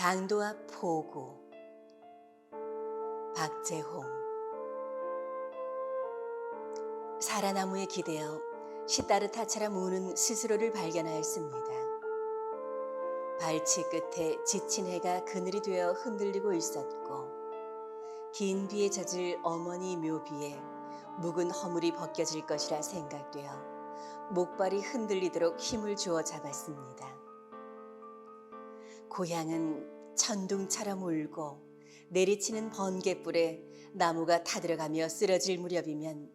장도와 포구 박재홍 사라나무에 기대어 시따르타처럼 우는 스스로를 발견하였습니다. 발치 끝에 지친 해가 그늘이 되어 흔들리고 있었고 긴 비에 젖을 어머니 묘비에 묵은 허물이 벗겨질 것이라 생각되어 목발이 흔들리도록 힘을 주어 잡았습니다. 고향은 천둥처럼 울고 내리치는 번개불에 나무가 타들어가며 쓰러질 무렵이면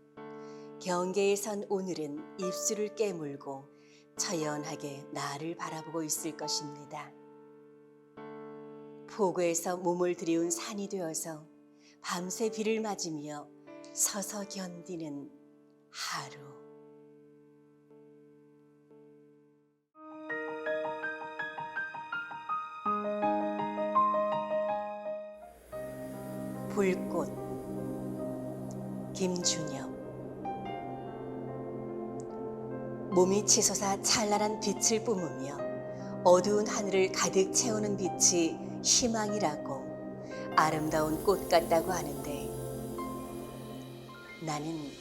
경계에 선 오늘은 입술을 깨물고 처연하게 나를 바라보고 있을 것입니다. 포구에서 몸을 들이운 산이 되어서 밤새 비를 맞으며 서서 견디는 하루. 불꽃 김준엽. 몸이 치솟아 찬란한 빛을 뿜으며 어두운 하늘을 가득 채우는 빛이 희망이라고 아름다운 꽃 같다고 하는데 나는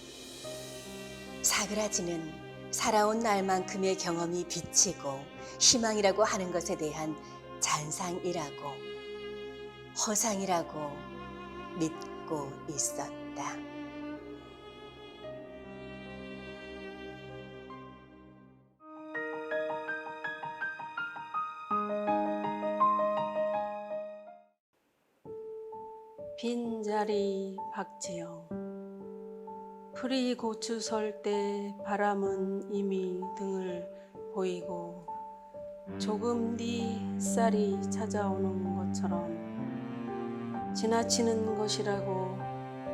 사그라지는 살아온 날만큼의 경험이 빛이고 희망이라고 하는 것에 대한 잔상이라고 허상이라고 믿고 있었다. 빈자리 박재영 풀이 고추 설 때 바람은 이미 등을 보이고 조금 뒤 쌀이 찾아오는 것처럼 지나치는 것이라고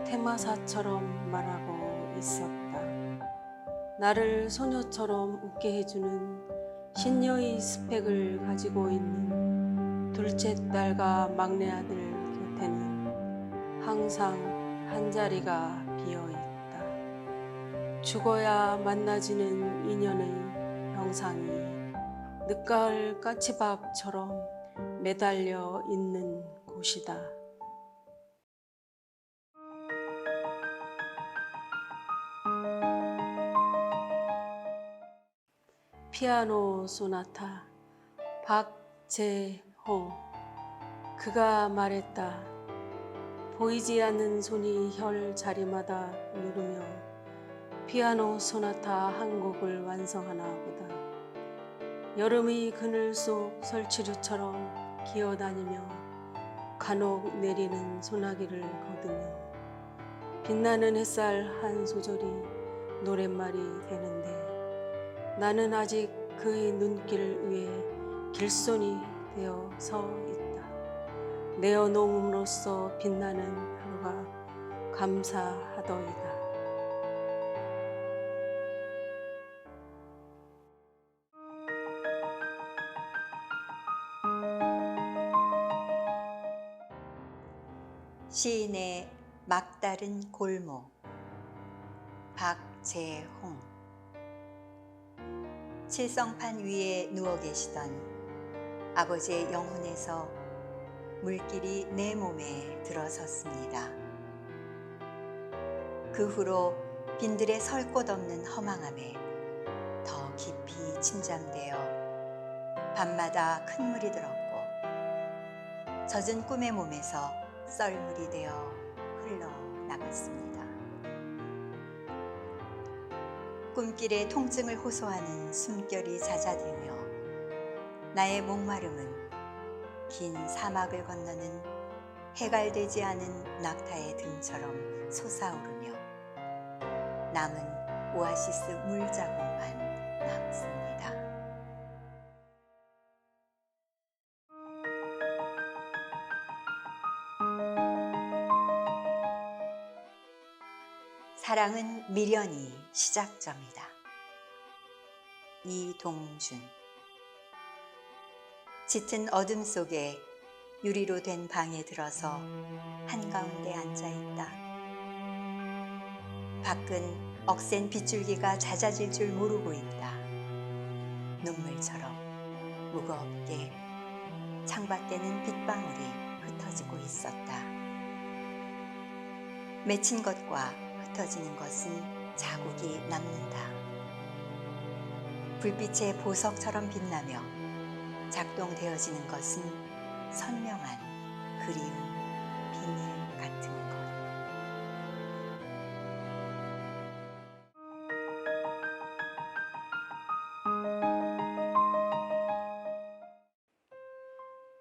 테마사처럼 말하고 있었다. 나를 소녀처럼 웃게 해주는 신녀의 스펙을 가지고 있는 둘째 딸과 막내 아들 곁에는 항상 한 자리가 비어 있다. 죽어야 만나지는 인연의 형상이 늦가을 까치밥처럼 매달려 있는 곳이다. 피아노 소나타 박재홍 그가 말했다. 보이지 않는 손이 혈 자리마다 누르며 피아노 소나타 한 곡을 완성하나 보다. 여름의 그늘 속 설치류처럼 기어다니며 간혹 내리는 소나기를 거두며 빛나는 햇살 한 소절이 노랫말이 되는데 나는 아직 그의 눈길 위에 길손이 되어 서 있다. 내어놓음으로써 빛나는 하루가 감사하더이다. 시인의 막다른 골목 박재홍 칠성판 위에 누워 계시던 아버지의 영혼에서 물길이 내 몸에 들어섰습니다. 그 후로 빈들의 설 곳 없는 허망함에 더 깊이 침잠되어 밤마다 큰 물이 들었고 젖은 꿈의 몸에서 썰물이 되어 흘러나갔습니다. 꿈길의 통증을 호소하는 숨결이 잦아들며 나의 목마름은 긴 사막을 건너는 해갈되지 않은 낙타의 등처럼 솟아오르며 남은 오아시스 물자국만 남습니다. 사랑은 미련이 시작점이다. 이동준 짙은 어둠 속에 유리로 된 방에 들어서 한가운데 앉아 있다. 밖은 억센 빗줄기가 잦아질 줄 모르고 있다. 눈물처럼 무겁게 창밖에는 빗방울이 흩어지고 있었다. 맺힌 것과 흩어지는 것은 자국이 남는다. 불빛의 보석처럼 빛나며 작동되어지는 것은 선명한 그리움, 비밀 같은 것.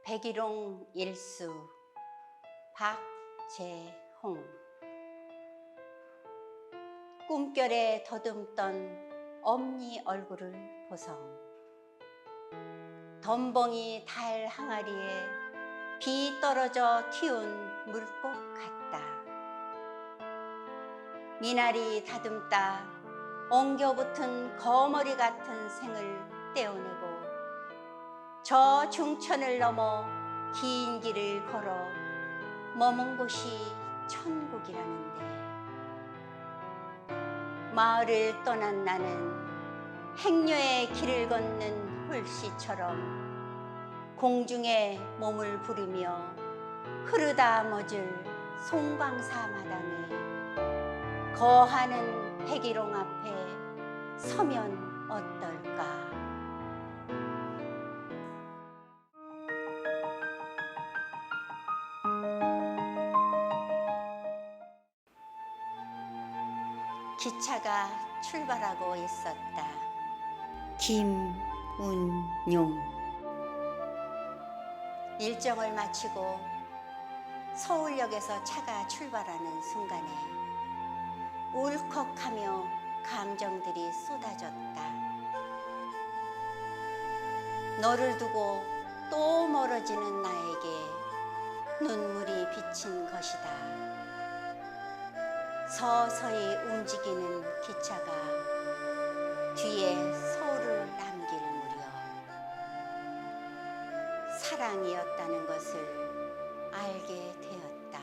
백일홍 일수 박재홍 꿈결에 더듬던 엄니 얼굴을 보성. 덤벙이 달 항아리에 비 떨어져 튀운 물꽃 같다. 미나리 다듬다 엉겨붙은 거머리 같은 생을 떼어내고 저 중천을 넘어 긴 길을 걸어 머문 곳이 천국이라는데 마을을 떠난 나는 행녀의 길을 걷는 홀씨처럼 공중에 몸을 부르며 흐르다 멎을 송광사 마당에 거하는 백일홍 앞에 서면 어떨 까 기차가 출발하고 있었다. 김운용 일정을 마치고 서울역에서 차가 출발하는 순간에 울컥하며 감정들이 쏟아졌다. 너를 두고 또 멀어지는 나에게 눈물이 비친 것이다. 서서히 움직이는 기차가 뒤에 서울을 남길 무렵 사랑이었다는 것을 알게 되었다.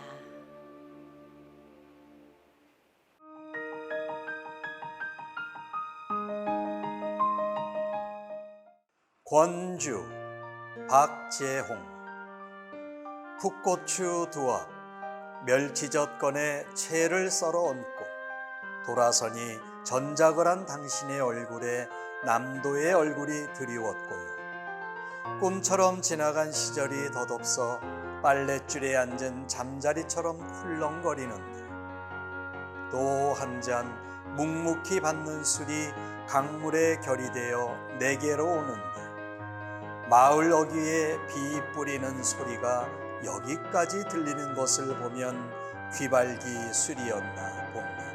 권주 박재홍 풋고추 두어 멸치젓 꺼내 채를 썰어 얹고 돌아서니 전작을 한 당신의 얼굴에 남도의 얼굴이 드리웠고요. 꿈처럼 지나간 시절이 덧없어 빨랫줄에 앉은 잠자리처럼 훌렁거리는데 또 한 잔 묵묵히 받는 술이 강물에 결이 되어 내게로 오는데 마을 어귀에 비 뿌리는 소리가 여기까지 들리는 것을 보면 귀발기 술이었나 봅니다.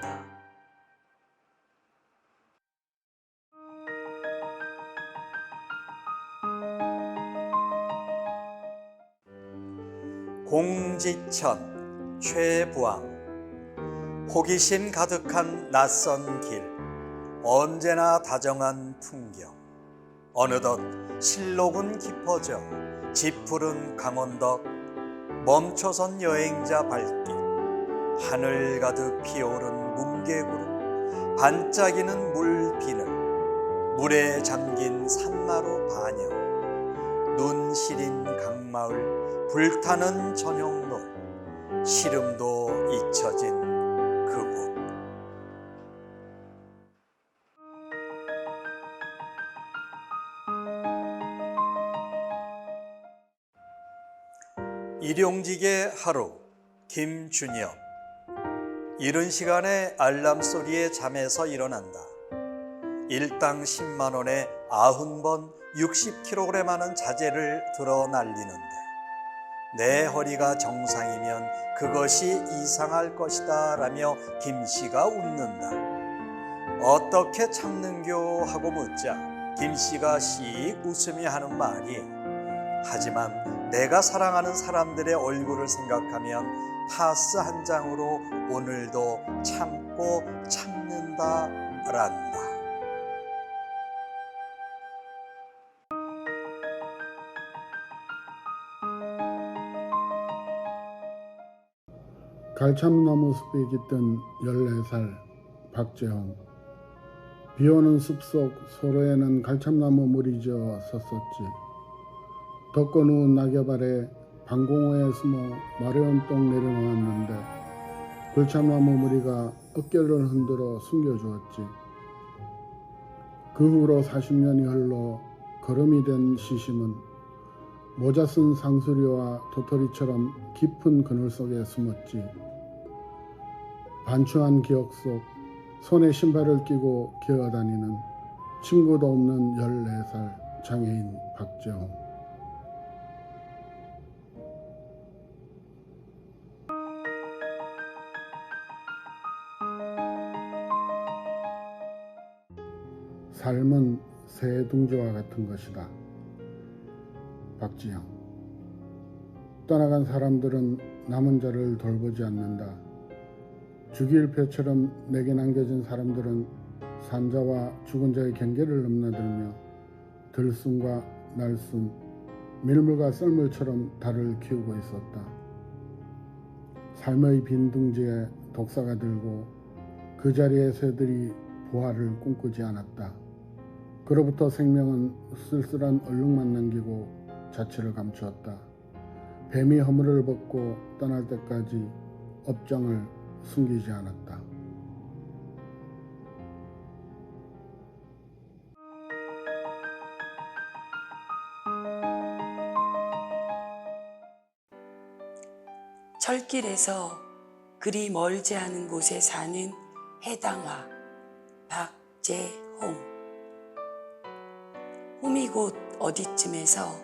공지천 최부왕 호기심 가득한 낯선 길 언제나 다정한 풍경 어느덧 실록은 깊어져 짙푸른 강원덕 멈춰선 여행자 발길. 하늘 가득 피어오른 뭉게구름. 반짝이는 물비늘. 물에 잠긴 산마루 반영 눈 시린 강마을. 불타는 전용로 시름도 잊혀진 그곳 일용직의 하루 김준엽 이른 시간에 알람 소리에 잠에서 일어난다. 일당 10만 원에 아흔 번 60kg 하는 자재를 들어 날리는데 내 허리가 정상이면 그것이 이상할 것이다 라며 김 씨가 웃는다. 어떻게 참는교 하고 묻자 김 씨가 씩 웃으며 하는 말이 하지만 내가 사랑하는 사람들의 얼굴을 생각하면 파스 한 장으로 오늘도 참고 참는다 란다. 갈참나무 숲에 깃든 14살 박재홍 비오는 숲속 소로에는 갈참나무 물이 지어 섰었지 누운 낙엽 아래 방공호에 숨어 마려운 똥 내려놓았는데 불참나무 무리가 어깨를 흔들어 숨겨주었지. 그 후로 40년이 흘러 걸음이 된 시심은 모자 쓴 상수리와 도토리처럼 깊은 그늘 속에 숨었지. 반추한 기억 속 손에 신발을 끼고 기어다니는 친구도 없는 14살 장애인 박재홍. 삶은 새 둥지와 같은 것이다. 박지영. 떠나간 사람들은 남은 자를 돌보지 않는다. 주기율표처럼 내게 남겨진 사람들은 산자와 죽은 자의 경계를 넘나들며 들숨과 날숨, 밀물과 썰물처럼 달을 키우고 있었다. 삶의 빈 둥지에 독사가 들고 그 자리에 새들이 부활을 꿈꾸지 않았다. 그로부터 생명은 쓸쓸한 얼룩만 남기고 자취를 감추었다. 뱀이 허물을 벗고 떠날 때까지 업장을 숨기지 않았다. 철길에서 그리 멀지 않은 곳에 사는 해당화 박재홍 홈이 곧 어디쯤에서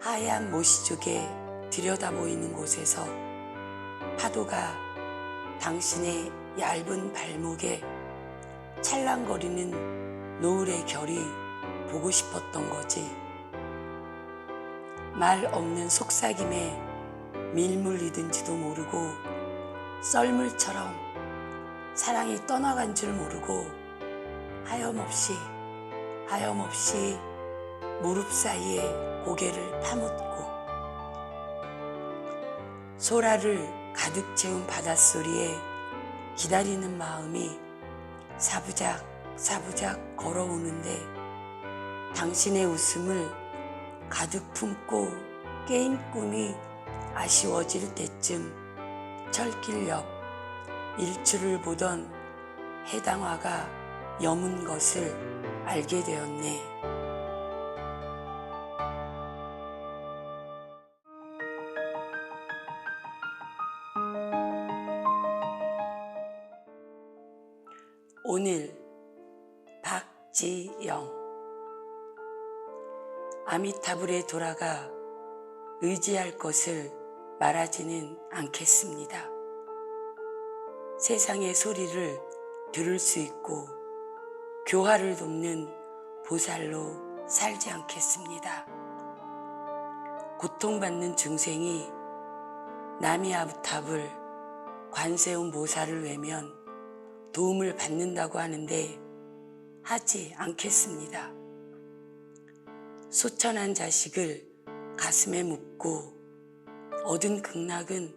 하얀 모시족에 들여다 보이는 곳에서 파도가 당신의 얇은 발목에 찰랑거리는 노을의 결이 보고 싶었던 거지. 말 없는 속삭임에 밀물이든지도 모르고 썰물처럼 사랑이 떠나간 줄 모르고 하염없이 하염없이 무릎 사이에 고개를 파묻고 소라를 가득 채운 바닷소리에 기다리는 마음이 사부작 사부작 걸어오는데 당신의 웃음을 가득 품고 게임 꿈이 아쉬워질 때쯤 철길 옆 일출을 보던 해당화가 여문 것을 알게 되었네. 오늘 박지영 아미타불에 돌아가 의지할 것을 말하지는 않겠습니다. 세상의 소리를 들을 수 있고 교화를 돕는 보살로 살지 않겠습니다. 고통받는 중생이 나미아부탑을 관세음 보살을 외면 도움을 받는다고 하는데 하지 않겠습니다. 소천한 자식을 가슴에 묻고 얻은 극락은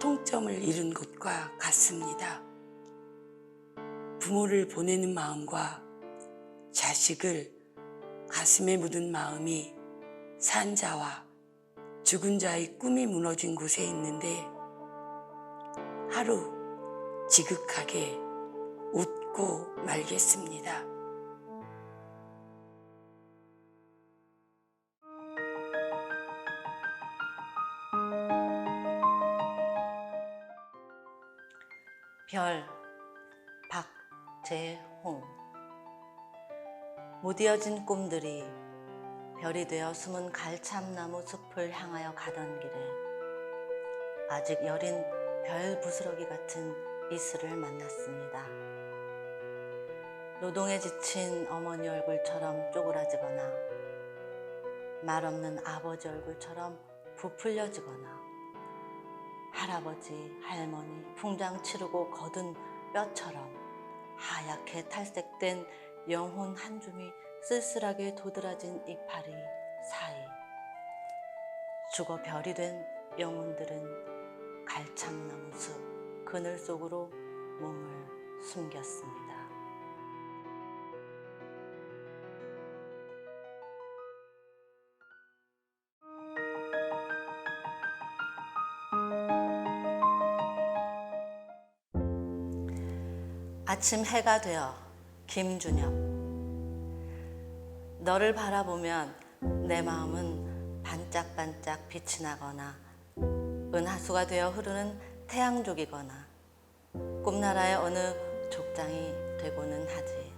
통점을 잃은 것과 같습니다. 부모를 보내는 마음과 자식을 가슴에 묻은 마음이 산 자와 죽은 자의 꿈이 무너진 곳에 있는데 하루 지극하게 웃고 말겠습니다. 별 박재홍 못 이어진 꿈들이 별이 되어 숨은 갈참나무 숲을 향하여 가던 길에 아직 여린 별 부스러기 같은 이슬을 만났습니다. 노동에 지친 어머니 얼굴처럼 쪼그라지거나 말없는 아버지 얼굴처럼 부풀려지거나 할아버지, 할머니 풍장 치르고 거둔 뼈처럼 하얗게 탈색된 영혼 한 줌이 쓸쓸하게 도드라진 이파리 사이 죽어 별이 된 영혼들은 갈창나무 숲 그늘 속으로 몸을 숨겼습니다. 아침 해가 되어 김준엽. 너를 바라보면 내 마음은 반짝반짝 빛이 나거나 은하수가 되어 흐르는 태양족이거나 꿈나라의 어느 족장이 되고는 하지.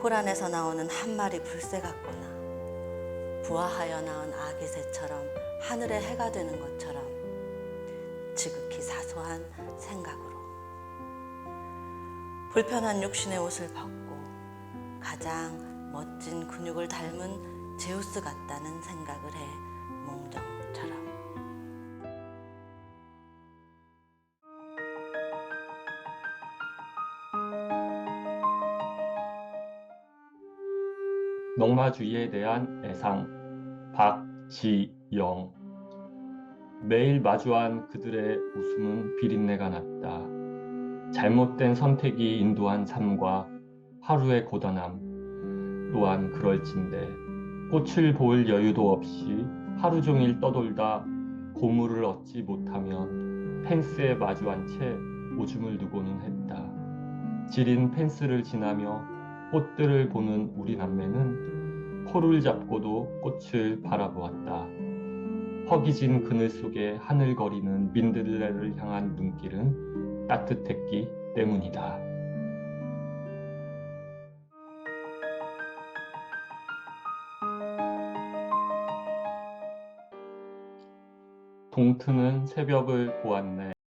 코란에서 나오는 한 마리 불새 같거나 부화하여 낳은 아기 새처럼 하늘의 해가 되는 것처럼 지극히 사소한 생각으로 불편한 육신의 옷을 벗고 가장 멋진 근육을 닮은 제우스 같다는 생각을 해 몽정처럼 농마주의에 대한 애상 박지영 매일 마주한 그들의 웃음은 비린내가 났다. 잘못된 선택이 인도한 삶과 하루의 고단함 또한 그럴진데 꽃을 볼 여유도 없이 하루 종일 떠돌다 고물을 얻지 못하면 펜스에 마주한 채 오줌을 누고는 했다. 지린 펜스를 지나며 꽃들을 보는 우리 남매는 코를 잡고도 꽃을 바라보았다. 허기진 그늘 속에 하늘거리는 민들레를 향한 눈길은 따뜻했기 때문이다. 동트는 새벽을 보았네.